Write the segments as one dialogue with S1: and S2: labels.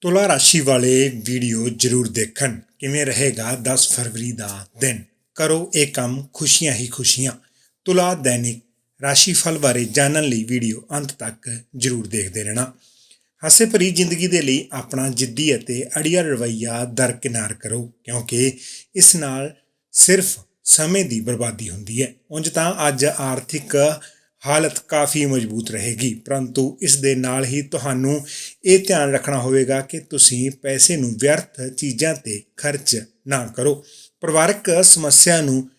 S1: ਤੁਲਾ ਰਾਸ਼ੀ ਵਾਲੇ ਵੀਡੀਓ ਜ਼ਰੂਰ ਦੇਖਣ। ਕਿਵੇਂ ਰਹੇਗਾ 10 ਫਰਵਰੀ ਦਾ ਦਿਨ? ਕਰੋ ਇਹ ਕੰਮ ਖੁਸ਼ੀਆਂ ਹੀ ਖੁਸ਼ੀਆਂ। ਤੁਲਾ ਦੈਨਿਕ ਰਾਸ਼ੀ ਫਲ ਬਾਰੇ ਜਾਣਨ ਲਈ ਵੀਡੀਓ ਅੰਤ ਤੱਕ ਜ਼ਰੂਰ ਦੇਖਦੇ ਰਹਿਣਾ। ਹਾਸੇ ਭਰੀ ਜ਼ਿੰਦਗੀ ਦੇ ਲਈ ਆਪਣਾ ਜਿੱਦੀ ਅਤੇ ਅੜੀਆ ਰਵੱਈਆ ਦਰਕਿਨਾਰ ਕਰੋ, ਕਿਉਂਕਿ ਇਸ ਨਾਲ ਸਿਰਫ ਸਮੇਂ ਦੀ ਬਰਬਾਦੀ ਹੁੰਦੀ ਹੈ। ਉਂਝ ਤਾਂ ਅੱਜ ਆਰਥਿਕ ਹਾਲਤ ਕਾਫੀ ਮਜ਼ਬੂਤ ਰਹੇਗੀ। ਪਰੰਤੂ ਇਸ ਦੇ ਨਾਲ ਹੀ ਤੁਹਾਨੂੰ ਇਹ ਧਿਆਨ ਰੱਖਣਾ ਹੋਵੇਗਾ ਕਿ ਤੁਸੀਂ ਪੈਸੇ ਨੂੰ ਵਿਅਰਥ ਚੀਜ਼ਾਂ ਤੇ ਖਰਚ ਨਾ ਕਰੋ। ਪਰਿਵਾਰਕ ਸਮੱਸਿਆ ਨੂੰ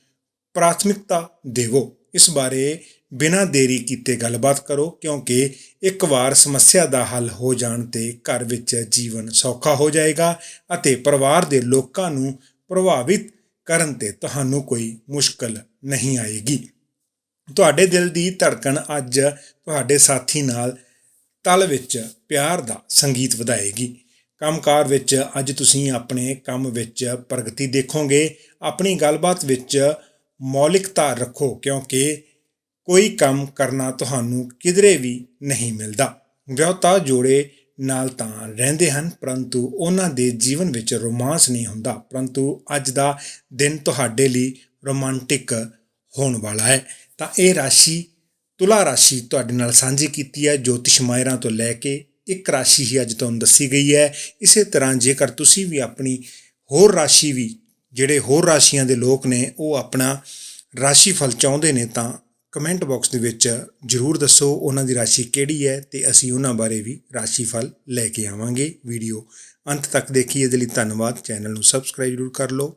S1: ਪ੍ਰਾਥਮਿਕਤਾ ਦੇਵੋ। ਇਸ ਬਾਰੇ ਬਿਨਾਂ ਦੇਰੀ ਕੀਤੇ ਗੱਲਬਾਤ ਕਰੋ, ਕਿਉਂਕਿ ਇੱਕ ਵਾਰ ਸਮੱਸਿਆ ਦਾ ਹੱਲ ਹੋ ਜਾਣ ਤੇ ਘਰ ਵਿੱਚ ਜੀਵਨ ਸੌਖਾ ਹੋ ਜਾਏਗਾ ਅਤੇ ਪਰਿਵਾਰ ਦੇ ਲੋਕਾਂ ਨੂੰ ਪ੍ਰਭਾਵਿਤ ਕਰਨ ਤੇ ਤੁਹਾਨੂੰ ਕੋਈ ਮੁਸ਼ਕਲ ਨਹੀਂ ਆਏਗੀ। ਤੁਹਾਡੇ ਦਿਲ ਦੀ ਧੜਕਣ ਅੱਜ ਤੁਹਾਡੇ ਸਾਥੀ ਨਾਲ ਤਲ ਵਿੱਚ ਪਿਆਰ ਦਾ ਸੰਗੀਤ ਵਧਾਏਗੀ। ਕੰਮਕਾਰ ਵਿੱਚ ਅੱਜ ਤੁਸੀਂ ਆਪਣੇ ਕੰਮ ਵਿੱਚ ਪ੍ਰਗਤੀ ਦੇਖੋਗੇ। ਆਪਣੀ ਗੱਲਬਾਤ ਵਿੱਚ ਮੌਲਿਕਤਾ ਰੱਖੋ, ਕਿਉਂਕਿ ਕੋਈ ਕੰਮ ਕਰਨਾ ਤੁਹਾਨੂੰ ਕਿਧਰੇ ਵੀ ਨਹੀਂ ਮਿਲਦਾ। ਵਿਆਹਤਾ ਜੋੜੇ ਨਾਲ ਤਾਂ ਰਹਿੰਦੇ ਹਨ, ਪਰੰਤੂ ਉਹਨਾਂ ਦੇ ਜੀਵਨ ਵਿੱਚ ਰੋਮਾਂਸ ਨਹੀਂ ਹੁੰਦਾ। ਪਰੰਤੂ ਅੱਜ ਦਾ ਦਿਨ ਤੁਹਾਡੇ ਲਈ ਰੋਮਾਂਟਿਕ ਹੋਣ ਵਾਲਾ ਹੈ। ਤਾਂ ਇਹ ਰਾਸ਼ੀ ਤੁਲਾ ਰਾਸ਼ੀ ਤੁਹਾਡੇ ਨਾਲ ਸਾਂਝੀ ਕੀਤੀ ਹੈ, ਜੋਤਿਸ਼ ਮਾਹਿਰਾਂ ਤੋਂ ਲੈ ਕੇ ਇੱਕ ਰਾਸ਼ੀ ਹੀ ਅੱਜ ਤੁਹਾਨੂੰ ਦੱਸੀ ਗਈ ਹੈ। ਇਸੇ ਤਰ੍ਹਾਂ ਜੇਕਰ ਤੁਸੀਂ ਵੀ ਆਪਣੀ ਹੋਰ ਰਾਸ਼ੀ ਵੀ, ਜਿਹੜੇ ਹੋਰ ਰਾਸ਼ੀਆਂ ਦੇ ਲੋਕ ਨੇ, ਉਹ ਆਪਣਾ ਰਾਸ਼ੀ ਫਲ ਚਾਹੁੰਦੇ ਨੇ, ਤਾਂ ਕਮੈਂਟ ਬਾਕਸ ਦੇ ਵਿੱਚ ਜਰੂਰ ਦੱਸੋ ਉਹਨਾਂ ਦੀ ਰਾਸ਼ੀ ਕਿਹੜੀ ਹੈ ਤੇ ਅਸੀਂ ਉਹਨਾਂ ਬਾਰੇ ਵੀ ਰਾਸ਼ੀ ਫਲ ਲੈ ਕੇ ਆਵਾਂਗੇ। ਵੀਡੀਓ ਅੰਤ ਤੱਕ ਦੇਖੀ, ਇਹਦੇ ਲਈ ਧੰਨਵਾਦ। ਚੈਨਲ ਨੂੰ ਸਬਸਕ੍ਰਾਈਬ ਜਰੂਰ ਕਰ ਲਓ।